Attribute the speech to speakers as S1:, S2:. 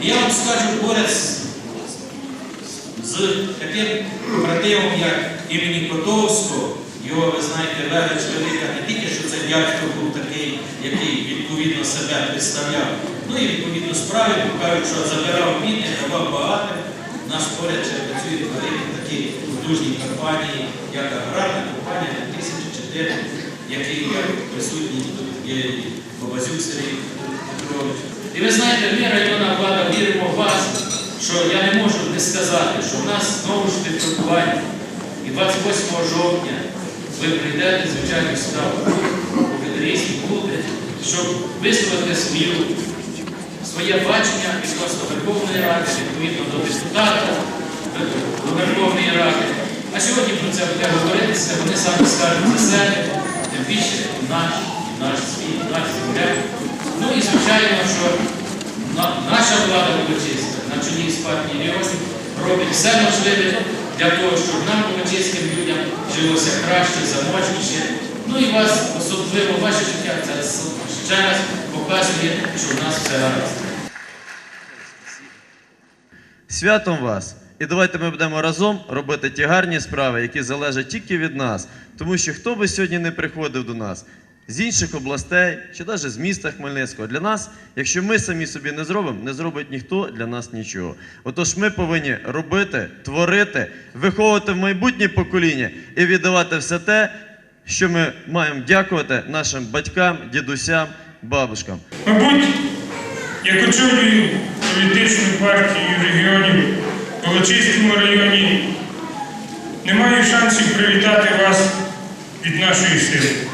S1: Я вам скажу поряд з, таким кооперативом, як імені Котовського, його, ви знаєте, велич велика не тільки, що це дядько був такий, який відповідно себе представляв, ну і відповідно справи, бо кажуть, що забирав бідних, давав багато. Наш поряд ще працює великі такі потужні компанії, як аграрна компанія 2004, який я присутній є Бабазюк Сергій Петрович. І ви знаєте, ми районна влада віримо в вас, що я не можу не сказати, що в нас знову ж відсвяткування. І 28 жовтня ви прийдете, звичайно, сюди у Федерійський клуб, щоб висловити свою, своє бачення відносно Верховної Ради, відповідно до депутата, до Верховної Ради. А сьогодні про це буде говоритися, вони самі скажуть за себе, тим більше наш, наш світ, наш земля. Ну і звичайно, що на- наша влада Волочиська на чолі партією Ліосів робить все можливе для того, щоб нам, волочиським людям, жилося краще, заможніше. Ну і вас, особливо ваше життя, це ще раз показує, що в нас все гаразд.
S2: Святом вас! І давайте ми будемо разом робити ті гарні справи, які залежать тільки від нас. Тому що хто би сьогодні не приходив до нас з інших областей чи навіть з міста Хмельницького, для нас, якщо ми самі собі не зробимо, не зробить ніхто для нас нічого. Отож, ми повинні робити, творити, виховувати в майбутнє покоління і віддавати все те, що ми маємо дякувати нашим батькам, дідусям, бабушкам.
S3: Мабуть, як очолюю політичну партію регіонів Волочиському районі, не маю шансів привітати вас від нашої сили.